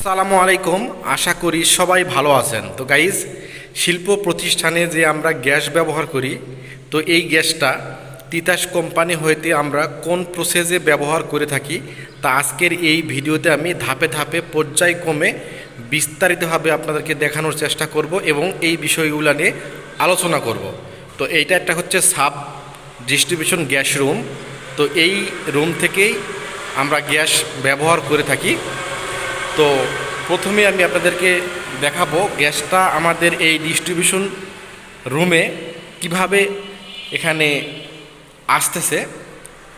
আসসালামু আলাইকুম, আশা করি সবাই ভালো আছেন। তো গাইজ শিল্প প্রতিষ্ঠানে যে আমরা গ্যাস ব্যবহার করি, তো এই গ্যাসটা তিতাস কোম্পানি হইতে আমরা কোন প্রসেসে ব্যবহার করে থাকি, তা আজকের এই ভিডিওতে আমি ধাপে ধাপে পর্যায়ক্রমে বিস্তারিতভাবে আপনাদেরকে দেখানোর চেষ্টা করব এবং এই বিষয়গুলো নিয়ে আলোচনা করব। তো এইটা একটা হচ্ছে সাব ডিস্ট্রিবিউশন গ্যাস রুম। তো এই রুম থেকেই আমরা গ্যাস ব্যবহার করে থাকি। তো প্রথমে আমি আপনাদেরকে দেখাবো গ্যাসটা আমাদের এই ডিস্ট্রিবিউশন রুমে কীভাবে এখানে আসতেছে।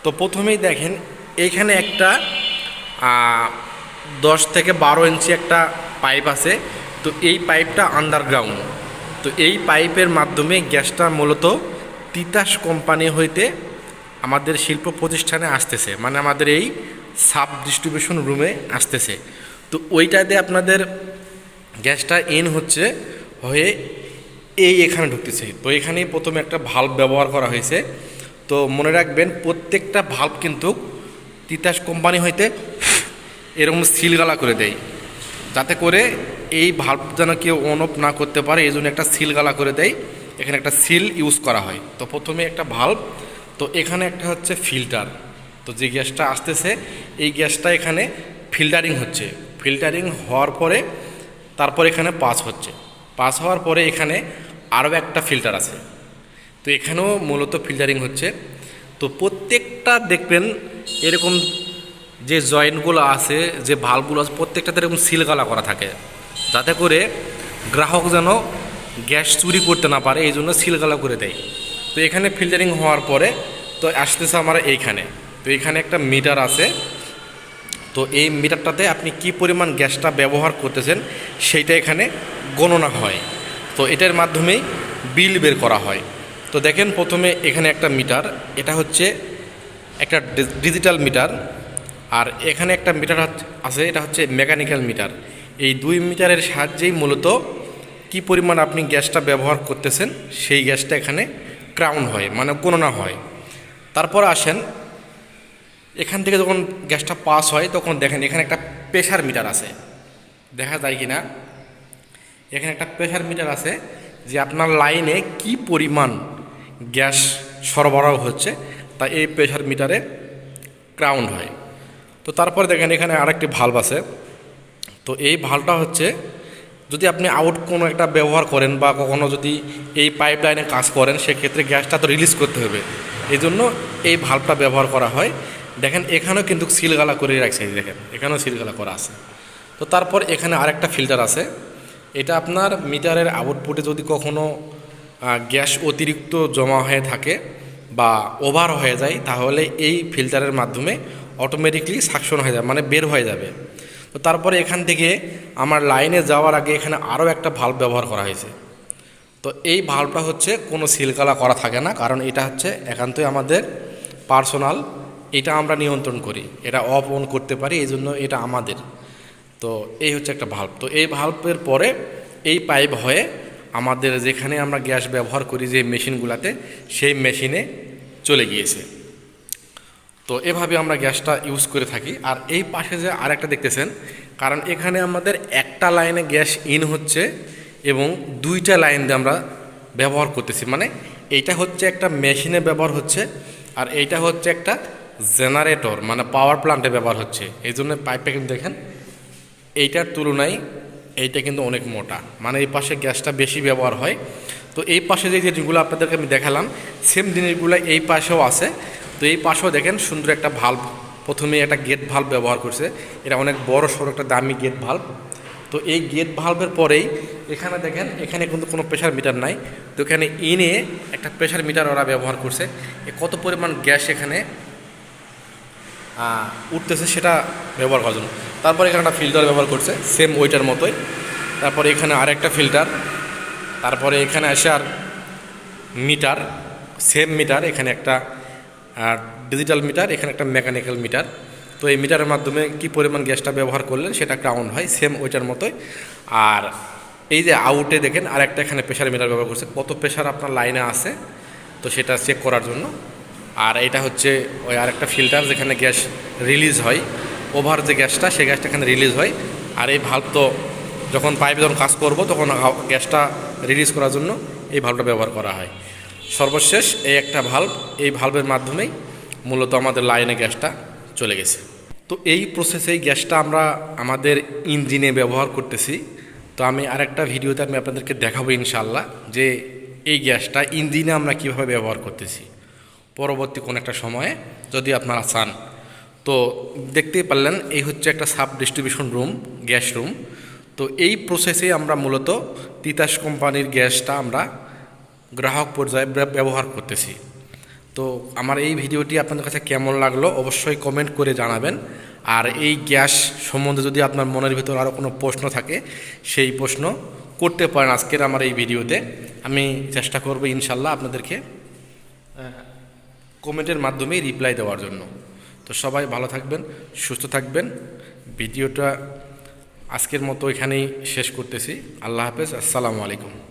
তো প্রথমেই দেখেন, এইখানে একটা দশ থেকে বারো ইঞ্চি একটা পাইপ আছে। তো এই পাইপটা আন্ডারগ্রাউন্ড তো এই পাইপের মাধ্যমে গ্যাসটা মূলত তিতাস কোম্পানি হইতে আমাদের শিল্প প্রতিষ্ঠানে আসতেছে। মানে আমাদের এই সাব ডিস্ট্রিবিউশন রুমে আসতেছে। তো ওইটাতে আপনাদের গ্যাসটা ইন হচ্ছে হয়ে এই এখানে ঢুকতেছে। তো এখানেই প্রথমে একটা ভাল্ব ব্যবহার করা হয়েছে। তো মনে রাখবেন প্রত্যেকটা ভাল্ব কিন্তু তিতাস কোম্পানি হইতে এরকম সিলগালা করে দেয়। যাতে করে এই ভাল্ব যেন কেউ অন অফ না করতে পারে এই জন্য একটা সিলগালা করে দেয়। এখানে একটা সিল ইউজ করা হয়। তো প্রথমে একটা ভাল্ব তো এখানে একটা হচ্ছে ফিল্টার তো যে গ্যাসটা আসতেছে, এই গ্যাসটা এখানে ফিল্টারিং হচ্ছে। ফিল্টারিং হওয়ার পরে তারপর এখানে পাস হচ্ছে। পাস হওয়ার পরে এখানে আরও একটা ফিল্টার আছে। তো এখানেও মূলত ফিল্টারিং হচ্ছে। তো প্রত্যেকটা দেখবেন এরকম যে জয়েন্টগুলো আছে, যে ভালগুলো আছে, প্রত্যেকটাতে এরকম সিলগালা করা থাকে। যাতে করে গ্রাহক যেন গ্যাস চুরি করতে না পারে, এই জন্য সিলগালা করে দেয়। তো এখানে ফিল্টারিং হওয়ার পরে তো আসতেছে আমার এইখানে। তো এখানে একটা মিটার আছে। তো এই মিটারটাতে আপনি কি পরিমাণ গ্যাসটা ব্যবহার করতেছেন, সেইটা এখানে গণনা হয়। তো এটার মাধ্যমেই বিল বের করা হয়। তো দেখেন প্রথমে এখানে একটা মিটার, এটা হচ্ছে একটা ডিজিটাল মিটার, আর এখানে একটা মিটার আছে, এটা হচ্ছে মেকানিক্যাল মিটার। এই দুই মিটারের সাহায্যেই মূলত কি পরিমাণ আপনি গ্যাসটা ব্যবহার করতেছেন, সেই গ্যাসটা এখানে ক্রাউন হয় মানে গণনা হয়। তারপর আসেন এখান থেকে যখন গ্যাসটা পাস হয়, তখন দেখেন এখানে একটা প্রেশার মিটার আছে। দেখা যায় কি না এখানে একটা প্রেশার মিটার আছে যে আপনার লাইনে কি পরিমাণ গ্যাস সরবরাহ হচ্ছে, তা এই প্রেশার মিটারে ক্রাউন্ড হয়। তো তারপরে দেখেন এখানে আরেকটি ভাল্ব আছে। তো এই ভাল্বটা হচ্ছে, যদি আপনি আউট কোনো একটা ব্যবহার করেন বা কখনো যদি এই পাইপ লাইনে কাজ করেন, সেক্ষেত্রে গ্যাসটা তো রিলিজ করতে হবে। এই জন্য এই ভাল্বটা ব্যবহার করা হয়। দেখেন, এখানেও কিন্তু সিলগালা করে রাখছে দেখেন, এখানেও সিলগালা করা আছে। তো তারপর এখানে আরেকটা ফিল্টার আছে। এটা আপনার মিটারের আউটপুটে যদি কখনো গ্যাস অতিরিক্ত জমা হয়ে থাকে বা ওভার হয়ে যায়, তাহলে এই ফিল্টারের মাধ্যমে অটোমেটিকলি সাকশন হয়ে যাবে মানে বের হয়ে যাবে। তো তারপরে এখান থেকে আমার লাইনে যাওয়ার আগে এখানে আরও একটা ভাল্ব ব্যবহার করা হয়েছে। তো এই ভাল্বটা হচ্ছে কোনো সিলকালা করা থাকে না, কারণ এটা হচ্ছে একান্তই আমাদের পার্সোনাল এটা আমরা নিয়ন্ত্রণ করি, এটা অফ অন করতে পারি, এই জন্য এটা আমাদের। তো এই হচ্ছে একটা ভাল্ব তো এই ভাল্বের পরে এই পাইপ হয়ে আমাদের যেখানে আমরা গ্যাস ব্যবহার করি যে মেশিনগুলোতে, সেই মেশিনে চলে গিয়েছে। তো এভাবে আমরা গ্যাসটা ইউজ করে থাকি। আর এই পাশে যে আরেকটা দেখতেছেন, কারণ এখানে আমাদের একটা লাইনে গ্যাস ইন হচ্ছে এবং দুইটা লাইন দিয়ে আমরা ব্যবহার করতেছি। মানে এইটা হচ্ছে একটা মেশিনে ব্যবহার হচ্ছে, আর এইটা হচ্ছে একটা জেনারেটর মানে পাওয়ার প্লান্টে ব্যবহার হচ্ছে। এই জন্য পাইপটা কিন্তু দেখেন, এইটার তুলনায় এইটা কিন্তু অনেক মোটা। মানে এই পাশে গ্যাসটা বেশি ব্যবহার হয়। তো এই পাশে যে জিনিসগুলো আপনাদেরকে আমি দেখালাম সেম জিনিসগুলো এই পাশেও আছে। তো এই পাশেও দেখেন সুন্দর একটা ভাল্ব প্রথমে একটা গেট ভাল্ব ব্যবহার করছে। এটা অনেক বড় সড়ো একটা দামি গেট ভাল্ব তো এই গেট ভাল্বের পরেই এখানে দেখেন, এখানে কিন্তু কোনো প্রেশার মিটার নাই। তো এখানে ইনে একটা প্রেশার মিটার ওরা ব্যবহার করছে। কত পরিমাণ গ্যাস এখানে উঠতেছে সেটা ব্যবহার করার জন্য। তারপর এখানে একটা ফিল্টার ব্যবহার করছে সেম ওইটার মতোই। তারপরে এখানে আরেকটা ফিল্টার তারপরে এখানে আসে আর মিটার সেম মিটার এখানে একটা ডিজিটাল মিটার এখানে একটা মেকানিক্যাল মিটার তো এই মিটারের মাধ্যমে কি পরিমাণ গ্যাসটা ব্যবহার করলেন, সেটা ক্রাউন হয় সেম ওইটার মতোই। আর এই যে আউটে দেখেন আর একটা এখানে প্রেশার মিটার ব্যবহার করছে। কত প্রেশার আপনার লাইনে আছে, তো সেটা চেক করার জন্য। আর এটা হচ্ছে ওই আরেকটা ফিল্টার যেখানে গ্যাস রিলিজ হয়। ওভার যে গ্যাসটা সেই গ্যাসটা এখানে রিলিজ হয়। আর এই ভাল্ব তো যখন পাইপে যখন কাজ করব, তখন গ্যাসটা রিলিজ করার জন্য এই ভাল্বটা ব্যবহার করা হয়। সর্বশেষ এই একটা ভাল্ব এই ভাল্বের মাধ্যমেই মূলত আমাদের লাইনে গ্যাসটা চলে গেছে। তো এই প্রসেসে গ্যাসটা আমরা আমাদের ইঞ্জিনে ব্যবহার করতেছি। তো আমি আরেকটা ভিডিওতে আমি আপনাদেরকে দেখাবো ইনশাল্লাহ যে এই গ্যাসটা ইঞ্জিনে আমরা কীভাবে ব্যবহার করতেছি। পরবর্তী কোনো একটা সময়ে যদি আপনারা চান। তো দেখতেই পারলেন, এই হচ্ছে একটা sub distribution room, gas room. তো এই প্রসেসে আমরা মূলত তিতাস কোম্পানির গ্যাসটা আমরা গ্রাহক পর্যায়ে ব্যবহার করতেছি। তো আমার এই ভিডিওটি আপনাদের কাছে কেমন লাগল অবশ্যই কমেন্ট করে জানাবেন। আর এই গ্যাস সম্বন্ধে যদি আপনার মনের ভিতর আরও কোনো প্রশ্ন থাকে, সেই প্রশ্ন করতে পারেন আজকের আমার এই ভিডিওতে। আমি চেষ্টা করব ইনশাল্লাহ আপনাদেরকে কমেন্টের মাধ্যমে রিপ্লাই দেওয়ার জন্য। তো সবাই ভালো থাকবেন, সুস্থ থাকবেন। ভিডিওটা আজকের মতো এখানেই শেষ করতেছি। আল্লাহ হাফেজ, আসসালামু আলাইকুম।